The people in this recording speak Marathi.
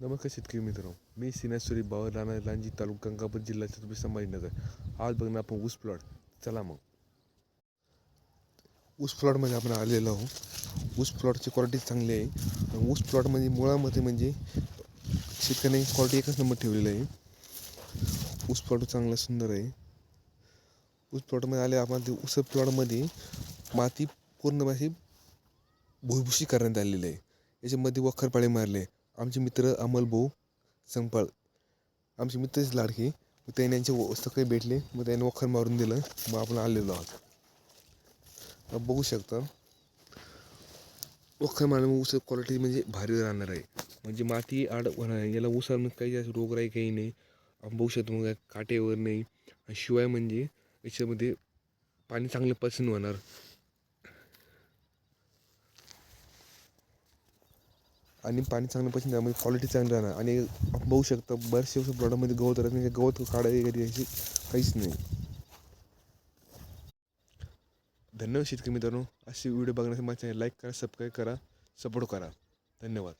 नमस्कार शेतकरी मित्रांनो. मी सिनेश्वरी बावर राणा लांजी तालुका गंगापूर जिल्हा छत्रपती संभाजीनगर. आज बघणार आपण ऊस प्लॉट. चला मग. ऊस प्लॉटमध्ये आपण आलेलो आहोत. ऊस प्लॉटची क्वालिटी चांगली आहे. ऊस प्लॉटमध्ये मुळामध्ये म्हणजे शेतकऱ्यांनी क्वालिटी एकच नंबर ठेवलेला आहे. ऊस प्लॉट चांगला सुंदर आहे. ऊस प्लॉटमध्ये आले आपण ते ऊस प्लॉटमध्ये माती पूर्ण अशी भुसभुशी करण्यात आलेली आहे. याच्यामध्ये वखर पाळे मारले आमचे मित्र अमल भाऊ संपाळ आमचे मित्रच लाडके मग त्याने यांचे व- सकाळी भेटले मग त्याने वखर मारून दिलं मग आपण आलेलो आहोत. बघू शकता वखर मारल्यामुळे ऊस क्वालिटी म्हणजे भारी राहणार आहे. म्हणजे माती आड होणार आहे. याला ऊसामध्ये काही जास्त रोगराई काही नाही. आपण बघू शकतो मग काटेवर नाही शिवाय म्हणजे याच्यामध्ये पाणी चांगलं पसंत होणार. आणि पाणी चांगलं पसंत त्यामध्ये क्वालिटी चांगली राहणार. आणि आपण बघू शकता बरेचसे प्रॉडक्टमध्ये गवत राहत म्हणजे गवत काढायची घरी अशी काहीच नाही. धन्यवाद शेतकरी मित्रांनो. असे व्हिडिओ बघण्यासाठी माझ्या लाईक करा सबस्क्राईब करा सपोर्ट करा. धन्यवाद.